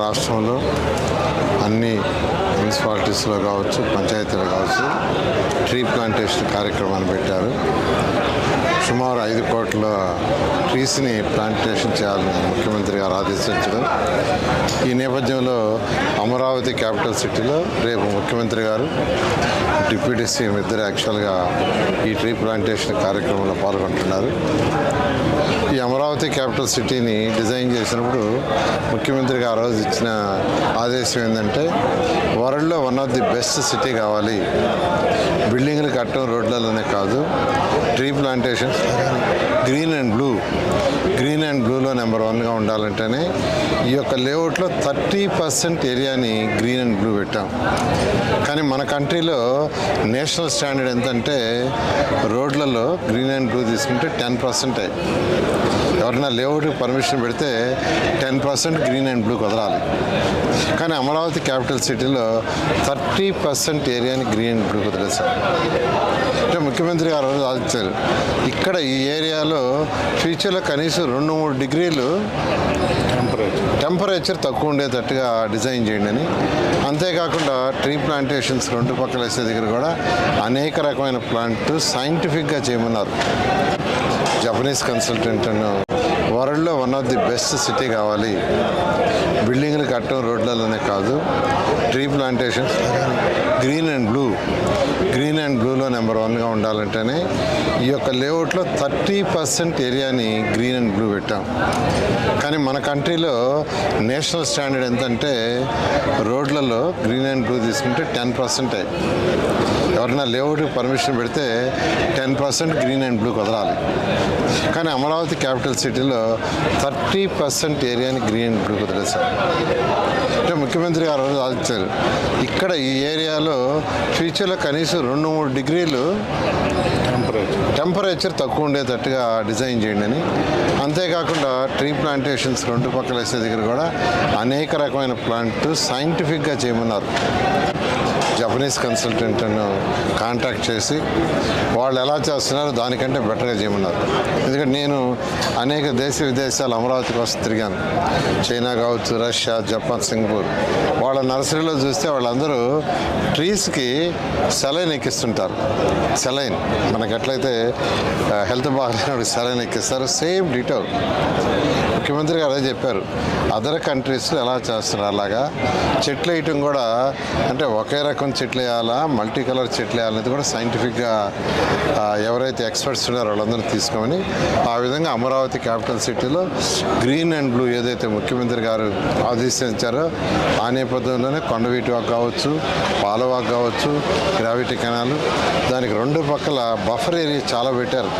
రాష్ట్రంలో అన్ని మున్సిపాలిటీస్లో కావచ్చు పంచాయతీలో కావచ్చు ట్రీ ప్లాంటేషన్ కార్యక్రమాన్ని పెట్టారు. సుమారు ఐదు కోట్ల ట్రీస్ని ప్లాంటేషన్ చేయాలని ముఖ్యమంత్రి గారు ఆదేశించడం. ఈ నేపథ్యంలో అమరావతి క్యాపిటల్ సిటీలో రేపు ముఖ్యమంత్రి గారు డిప్యూటీ సీఎం ఇద్దరు యాక్చువల్గా ఈ ట్రీ ప్లాంటేషన్ కార్యక్రమంలో పాల్గొంటున్నారు. ఈ అమరావతి క్యాపిటల్ సిటీని డిజైన్ చేసినప్పుడు ముఖ్యమంత్రి గారు రోజు ఇచ్చిన ఆదేశం ఏంటంటే వరల్డ్లో one of the best city కావాలి. బిల్డింగ్లు కట్టడం రోడ్లలోనే కాదు tree plantations, green and blue, green and blue బ్లూలో నెంబర్ వన్గా ఉండాలంటేనే ఈ యొక్క లేఅవుట్లో థర్టీ పర్సెంట్ ఏరియాని గ్రీన్ అండ్ బ్లూ పెట్టాం. కానీ మన కంట్రీలో నేషనల్ స్టాండర్డ్ ఎంతంటే రోడ్లలో గ్రీన్ అండ్ బ్లూ తీసుకుంటే టెన్ పర్సెంటే ఎవరైనా లేఅవుట్ పర్మిషన్ పెడితే ten percent green and blue కుదరాలి. కానీ అమరావతి క్యాపిటల్ సిటీలో థర్టీ పర్సెంట్ ఏరియాని గ్రీన్ అండ్ బ్లూ కుదిరేశారు అంటే ముఖ్యమంత్రి గారు ఆ ఆలోచించారు ఇక్కడ ఈ ఏరియాలో ఫ్యూచర్లో కనీసం రెండు మూడు డిగ్రీలు టెంపరేచర్ తక్కువ ఉండేటట్టుగా డిజైన్ చేయండి అని. అంతేకాకుండా ట్రీ ప్లాంటేషన్స్ రెండు పక్కల వేసే దగ్గర కూడా అనేక రకమైన ప్లాంట్ సైంటిఫిక్గా చేయమన్నారు. జపనీస్ కన్సల్టెంట్ వరల్డ్లో one of the best city కావాలి. బిల్డింగ్లు కట్టడం రోడ్లలోనే కాదు. Tree plantations green and blue green and బ్లూలో number వన్గా ఉండాలంటేనే ఈ యొక్క లేఅవుట్లో థర్టీ పర్సెంట్ ఏరియాని గ్రీన్ అండ్ బ్లూ పెట్టాం. కానీ మన కంట్రీలో నేషనల్ స్టాండర్డ్ ఎంతంటే రోడ్లలో గ్రీన్ అండ్ బ్లూ తీసుకుంటే టెన్ పర్సెంటే ఎవరైనా లేఅవుట్ పర్మిషన్ పెడితే ten percent green and blue కుదరాలి. కానీ అమరావతి క్యాపిటల్ సిటీలో థర్టీ పర్సెంట్ ఏరియాని గ్రీన్ అండ్ బ్లూ కుదిరేశారు అంటే ముఖ్యమంత్రి గారు ఆలోచించారు ఇక్కడ ఈ ఏరియాలో ఫ్యూచర్లో కనీసం రెండు మూడు డిగ్రీలు టెంపరేచర్ తక్కువ ఉండేటట్టుగా డిజైన్ చేయండి అని. అంతేకాకుండా ట్రీ ప్లాంటేషన్స్ రెండు పక్కల వేసే దగ్గర కూడా అనేక రకమైన ప్లాంట్ సైంటిఫిక్గా చేయమన్నారు. జపనీస్ కన్సల్టెంట్ను కాంటాక్ట్ చేసి వాళ్ళు ఎలా చేస్తున్నారో దానికంటే బెటర్గా చేయమన్నారు. ఎందుకంటే నేను అనేక దేశ విదేశాలు అమరావతి కోసం తిరిగాను. చైనా కావచ్చు రష్యా జపాన్ సింగపూర్. వాళ్ళ నర్సరీలో చూస్తే వాళ్ళందరూ ట్రీస్కి సెలైన్ ఎక్కిస్తుంటారు. సెలైన్ మనకి ఎట్లయితే హెల్త్ బాగాలేనప్పుడు సెలైన్ ఎక్కిస్తారు సేమ్ డీటెయిల్ ముఖ్యమంత్రి గారు అదే చెప్పారు. అదర్ కంట్రీస్లో ఎలా చేస్తున్నారు అలాగా. చెట్లు వేయటం కూడా అంటే ఒకే రకం చెట్లు వేయాలా మల్టీ కలర్ చెట్లు వేయాలనేది కూడా సైంటిఫిక్గా ఎవరైతే ఎక్స్పర్ట్స్ ఉన్నారో వాళ్ళందరూ తీసుకోమని ఆ విధంగా అమరావతి క్యాపిటల్ సిటీలో గ్రీన్ అండ్ బ్లూ ఏదైతే ముఖ్యమంత్రి గారు ఆదేశించారో ఆ నేపథ్యంలోనే కొండవీటి వాక్ కావచ్చు పాలవాక్ కావచ్చు గ్రావిటీ కెనాల్ దానికి రెండు పక్కల బఫర్ ఏరియా చాలా పెట్టారు.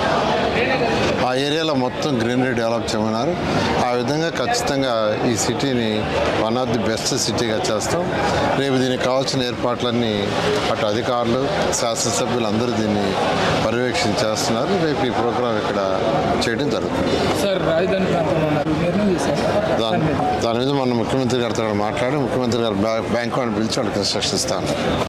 ఆ ఏరియాలో మొత్తం గ్రీనరీ డెవలప్ చేయమన్నారు. ఆ విధంగా ఖచ్చితంగా ఈ సిటీని వన్ ఆఫ్ ది బెస్ట్ సిటీగా చేస్తాం. రేపు దీనికి కావాల్సిన ఏర్పాట్లన్నీ అటు అధికారులు శాసనసభ్యులు అందరూ దీన్ని పర్యవేక్షణ చేస్తున్నారు. రేపు ఈ ప్రోగ్రాం ఇక్కడ చేయడం జరుగుతుంది. దాని దాని మీద మన ముఖ్యమంత్రి గారితో మాట్లాడి ముఖ్యమంత్రి గారు బ్యాంక్ వాళ్ళని పిలిచి వాళ్ళకి ఇన్స్ట్రక్షన్ ఇస్తాను.